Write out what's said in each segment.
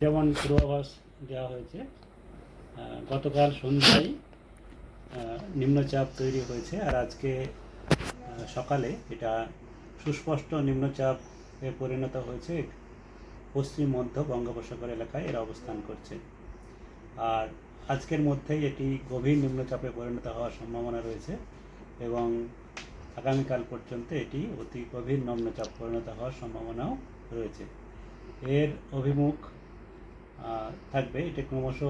যেমন পূর্বাভাস দেওয়া হয়েছে গতকাল সন্ধ্যায় নিম্নচাপ তৈরি হয়েছে আর আজকে সকালে এটা সুস্পষ্ট নিম্নচাপে পরিণত হয়েছে। পশ্চিম, মধ্য বঙ্গোপসাগর এলাকায় এরা অবস্থান করছে। আর আজকের মধ্যেই এটি গভীর নিম্নচাপে পরিণত হওয়ার সম্ভাবনা রয়েছে এবং আগামীকাল পর্যন্ত এটি অতি গভীর নিম্নচাপ পরিণত হওয়ার সম্ভাবনাও রয়েছে। এর অভিমুখ থাকবে। এটা ক্রমশ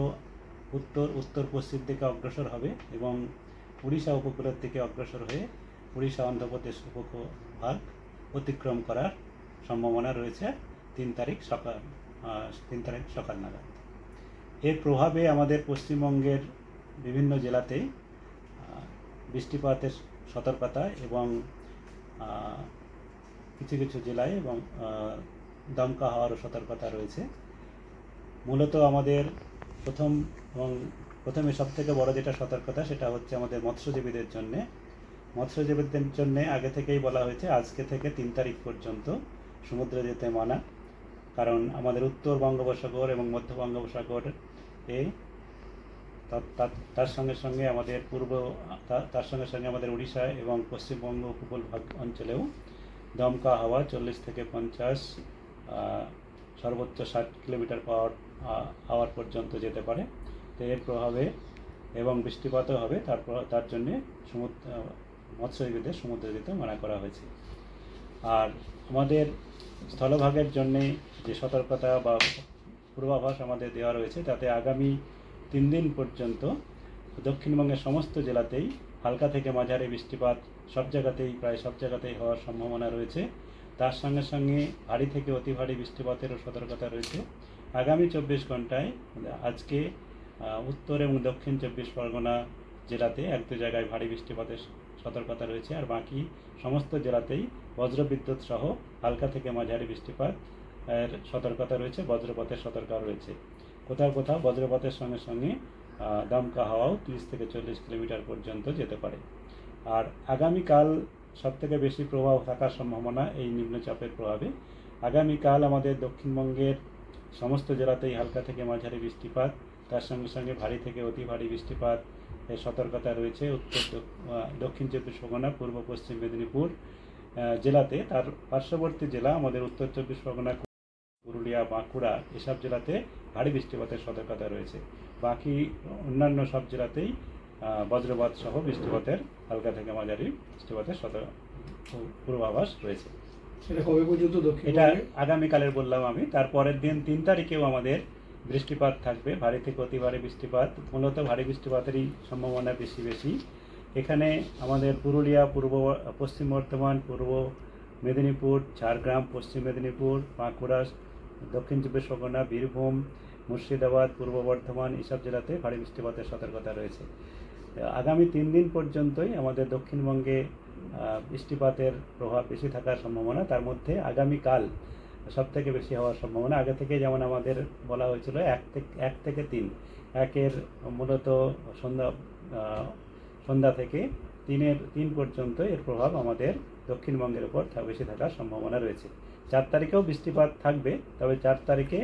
উত্তর উত্তর, পশ্চিম দিকে অগ্রসর হবে এবং উড়িষ্যা উপকূলের দিকে অগ্রসর হয়ে উড়িষ্যা অন্ধ্রপ্রদেশ উপভাগ অতিক্রম করার সম্ভাবনা রয়েছে তিন তারিখ সকাল তিন তারিখ সকাল নাগাদ। এর প্রভাবে আমাদের পশ্চিমবঙ্গের বিভিন্ন জেলাতেই বৃষ্টিপাতের সতর্কতা এবং কিছু কিছু জেলায় এবং দমকা হওয়ারও সতর্কতা রয়েছে। মূলত আমাদের প্রথম এবং প্রথমে সব থেকে বড় যেটা সতর্কতা সেটা হচ্ছে আমাদের মৎস্যজীবীদের জন্য। মৎস্যজীবীদের জন্য আগে থেকেই বলা হয়েছে, আজকে থেকে তিন তারিখ পর্যন্ত সমুদ্রে যেতে মানা। কারণ আমাদের উত্তর বঙ্গোপসাগর এবং মধ্য বঙ্গোপসাগর এ তার- সঙ্গে সঙ্গে আমাদের পূর্ব তার সঙ্গে সঙ্গে আমাদের উড়িষ্যা এবং পশ্চিমবঙ্গ উপকূল অঞ্চলেও দমকা হাওয়া চল্লিশ থেকে পঞ্চাশ সর্বোচ্চ ষাট কিলোমিটার পাওয়ার আওয়ার পর্যন্ত যেতে পারে। তো এর প্রভাবে এবং বৃষ্টিপাতও হবে, তারপর তার জন্যে সমুদ্র মৎস্যজীবীদের সমুদ্রে যেতে মানা করা হয়েছে। আর আমাদের স্থলভাগের জন্যে যে সতর্কতা বা পূর্বাভাস আমাদের দেওয়া রয়েছে, তাতে আগামী তিন দিন পর্যন্ত দক্ষিণবঙ্গের সমস্ত জেলাতেই হালকা থেকে মাঝারি বৃষ্টিপাত সব জায়গাতেই, প্রায় সব জায়গাতেই হওয়ার সম্ভাবনা রয়েছে। তার সঙ্গে সঙ্গে ভারী থেকে অতি ভারী বৃষ্টিপাতেরও সতর্কতা রয়েছে। আগামী চব্বিশ ঘন্টায় আজকে উত্তর এবং দক্ষিণ চব্বিশ পরগনা জেলাতে এক দু জায়গায় ভারী বৃষ্টিপাতের সতর্কতা রয়েছে আর বাকি সমস্ত জেলাতেই বজ্রবিদ্যুৎ সহ হালকা থেকে মাঝারি বৃষ্টিপাত, এর সতর্কতা রয়েছে, বজ্রপাতের সতর্কতা রয়েছে। কোথাও কোথাও বজ্রপাতের সঙ্গে সঙ্গে দমকা হাওয়াও তিরিশ থেকে চল্লিশ কিলোমিটার পর্যন্ত যেতে পারে। আর আগামীকাল সব থেকে বেশি প্রভাব থাকার সম্ভাবনা এই নিম্নচাপের প্রভাবে। আগামীকাল আমাদের দক্ষিণবঙ্গের সমস্ত জেলাতেই হালকা থেকে মাঝারি বৃষ্টিপাত, তার সঙ্গে সঙ্গে ভারী থেকে অতি ভারী বৃষ্টিপাত এর সতর্কতা রয়েছে উত্তর দক্ষিণ চব্বিশ পরগনা, পূর্ব পশ্চিম মেদিনীপুর জেলাতে। তার পার্শ্ববর্তী জেলা আমাদের উত্তর চব্বিশ পরগনা, পুরুলিয়া, বাঁকুড়া এসব জেলাতে ভারী বৃষ্টিপাতের সতর্কতা রয়েছে। বাকি অন্যান্য সব জেলাতেই বজ্রপাত সহ বৃষ্টিপাতের হালকা থেকে মাঝারি বৃষ্টিপাতের সতর্ক পূর্বাভাস রয়েছে। সেটা কবে পর্যন্ত দক্ষিণ এটা আগামীকালের বললাম আমি। তারপরের দিন তিন তারিখেও আমাদের বৃষ্টিপাত থাকবে। ভারী থেকে অতি ভারী বৃষ্টিপাত মূলত ভারী বৃষ্টিপাতেরই সম্ভাবনা বেশি বেশি। এখানে আমাদের পুরুলিয়া পূর্ব পশ্চিম বর্ধমান পূর্ব মেদিনীপুর ঝাড়গ্রাম পশ্চিম মেদিনীপুর বাঁকুড়া দক্ষিণ চব্বিশ পরগনা বীরভূম মুর্শিদাবাদ, পূর্ব বর্ধমান, এসব জেলাতে ভারী বৃষ্টিপাতের সতর্কতা রয়েছে। আগামী তিন দিন পর্যন্তই আমাদের দক্ষিণবঙ্গে বৃষ্টিপাতের প্রভাব বেশি থাকার সম্ভাবনা। তার মধ্যে আগামীকাল সব থেকে বেশি হওয়ার সম্ভাবনা। আগে থেকে যেমন আমাদের বলা হয়েছিল, এক থেকে এক থেকে তিন। একের মূলত সন্ধ্যা সন্ধ্যা থেকে তিনের, তিন পর্যন্ত এর প্রভাব আমাদের দক্ষিণবঙ্গের উপর বেশি থাকার সম্ভাবনা রয়েছে। চার তারিখেও বৃষ্টিপাত থাকবে, তবে চার তারিখে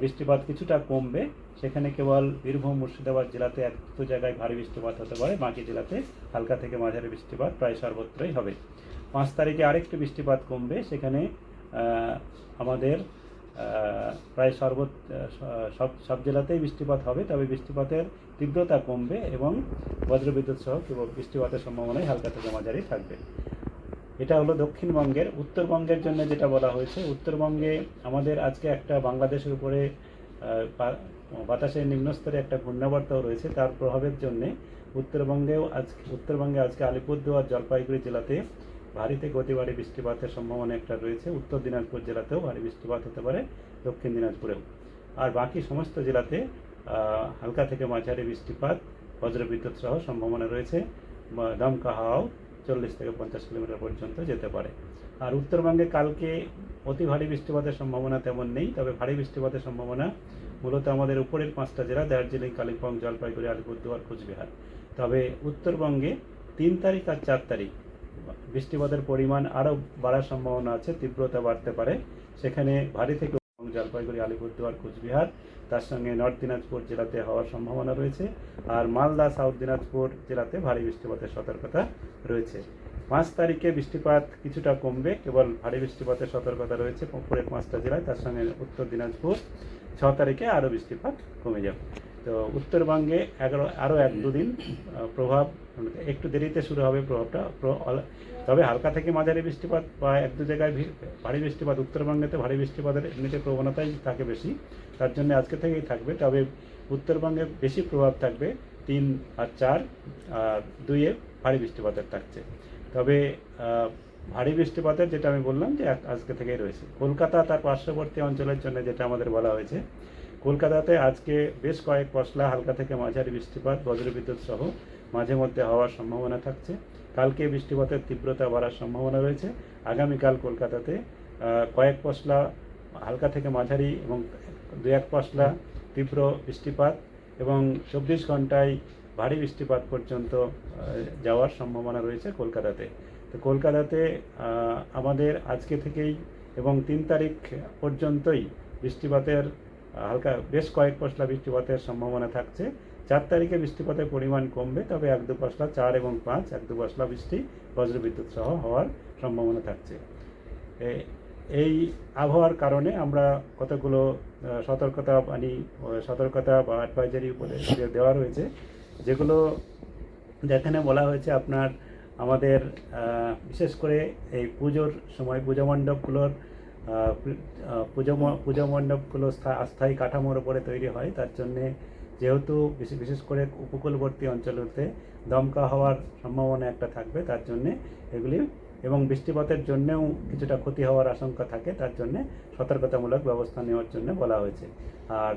বৃষ্টিপাত কিছুটা কমবে। সেখানে কেবল বীরভূম, মুর্শিদাবাদ জেলাতে এক দু জায়গায় ভারী বৃষ্টিপাত হতে পারে। বাকি জেলাতে হালকা থেকে মাঝারি বৃষ্টিপাত প্রায় সর্বত্রই হবে। পাঁচ তারিখে আরেকটু বৃষ্টিপাত কমবে। সেখানে আমাদের প্রায় সর্বত সব সব জেলাতেই বৃষ্টিপাত হবে। তবে বৃষ্টিপাতের তীব্রতা কমবে এবং বজ্রবিদ্যুৎ সহ কেবল বৃষ্টিপাতের সম্ভাবনাই হালকা থেকে মাঝারি থাকবে। এটা হলো দক্ষিণবঙ্গের, উত্তরবঙ্গের জন্য যেটা বলা হয়েছে। উত্তরবঙ্গে আমাদের আজকে একটা বাংলাদেশের উপরে বাতাসের নিম্নস্তরে একটা ঘূর্ণাবর্তও রয়েছে, তার প্রভাবের জন্যে উত্তরবঙ্গেও আজ, উত্তরবঙ্গে আজকে আলিপুরদুয়ার, জলপাইগুড়ি জেলাতে ভারী থেকে অতি ভারী বৃষ্টিপাতের সম্ভাবনা একটা রয়েছে। উত্তর দিনাজপুর জেলাতেও ভারী বৃষ্টিপাত হতে পারে, দক্ষিণ দিনাজপুরেও। আর বাকি সমস্ত জেলাতে হালকা থেকে মাঝারি বৃষ্টিপাত, বজ্রবিদ্যুৎ সহ সম্ভাবনা রয়েছে। দমকা হাওয়াও চল্লিশ থেকে পঞ্চাশ কিলোমিটার পর্যন্ত যেতে পারে। আর উত্তরবঙ্গে কালকে অতি ভারী বৃষ্টিপাতের সম্ভাবনা তেমন নেই, তবে ভারী বৃষ্টিপাতের সম্ভাবনা মূলত আমাদের উপরের পাঁচটা জেলা, দার্জিলিং, কালিম্পং, জলপাইগুড়ি, আলিপুরদুয়ার, কোচবিহার। তবে উত্তরবঙ্গে তিন তারিখ আর চার তারিখ বৃষ্টিপাতের পরিমাণ আরও বাড়ার সম্ভাবনা আছে, তীব্রতা বাড়তে পারে। সেখানে ভারী থেকে জলপাইগুড়ি, আলিপুরদুয়ার, কোচবিহার, তার সঙ্গে নর্থ দিনাজপুর জেলাতে হওয়ার সম্ভাবনা রয়েছে আর মালদা, সাউথ দিনাজপুর জেলাতে ভারী বৃষ্টিপাতের সতর্কতা রয়েছে। পাঁচ তারিখে বৃষ্টিপাত কিছুটা কমবে, কেবল ভারী বৃষ্টিপাতের সতর্কতা রয়েছে। পুকুরের পাঁচটা জেলায়, তার সঙ্গে উত্তর দিনাজপুর, ছ তারিখে আরও বৃষ্টিপাত কমে যাবে। তো উত্তরবঙ্গে এগারো আরও এক দুদিন প্রভাব একটু দেরিতে শুরু হবে প্রভাবটা তবে হালকা থেকে মাঝারি বৃষ্টিপাত বা এক দু জায়গায় ভারী বৃষ্টিপাত, উত্তরবঙ্গেতে ভারী বৃষ্টিপাতের এমনিতে প্রবণতাই থাকে বেশি, তার জন্য আজকে থেকেই থাকবে, তবে উত্তরবঙ্গে বেশি প্রভাব থাকবে তিন আর চার, আর দুইয়ে ভারী বৃষ্টিপাতের থাকছে। তবে ভারী বৃষ্টিপাতের যেটা আমি বললাম যে আজকে থেকেই রয়েছে। কলকাতা তার পার্শ্ববর্তী অঞ্চলের জন্য যেটা আমাদের বলা হয়েছে কলকাতাতে আজকে বেশ কয়েক পশলা হালকা থেকে মাঝারি বৃষ্টিপাত, বজ্রবিদ্যুৎ সহ মাঝে মধ্যে হওয়ার সম্ভাবনা থাকছে। কালকে বৃষ্টিপাতের তীব্রতা বাড়ার সম্ভাবনা রয়েছে। আগামীকাল কলকাতাতে কয়েক পশলা হালকা থেকে মাঝারি এবং দু এক পশলা তীব্র বৃষ্টিপাত এবং চব্বিশ ঘন্টায় ভারী বৃষ্টিপাত পর্যন্ত যাওয়ার সম্ভাবনা রয়েছে কলকাতাতে। তো কলকাতাতে আমাদের আজকে থেকেই এবং তিন তারিখ পর্যন্তই বৃষ্টিপাতের হালকা বেশ কয়েক পশলা বৃষ্টিপাতের সম্ভাবনা থাকছে। চার তারিখে বৃষ্টিপাতের পরিমাণ কমবে, তবে এক দু পশলা, চার এবং পাঁচ, এক দু পশলা বৃষ্টি, বজ্রবিদ্যুৎ সহ হওয়ার সম্ভাবনা থাকছে। এই আবহাওয়ার কারণে আমরা কতগুলো সতর্কতা বাণী সতর্কতা বা অ্যাডভাইজারি উপদেশ দেওয়া রয়েছে, যেগুলো যেখানে বলা হয়েছে আপনার আমাদের বিশেষ করে এই পুজোর সময়, পুজো মণ্ডপগুলোর পুজো মণ্ডপগুলো স্থা- অস্থায়ী কাঠামোর উপরে তৈরি হয়। তার জন্যে যেহেতু বিশেষ বিশেষ করে উপকূলবর্তী অঞ্চলতে দমকা হওয়ার সম্ভাবনা একটা থাকবে, তার জন্যে এগুলি, এবং বৃষ্টিপাতের জন্যেও কিছুটা ক্ষতি হওয়ার আশঙ্কা থাকে, তার জন্যে সতর্কতামূলক ব্যবস্থা নেওয়ার জন্য বলা হয়েছে। আর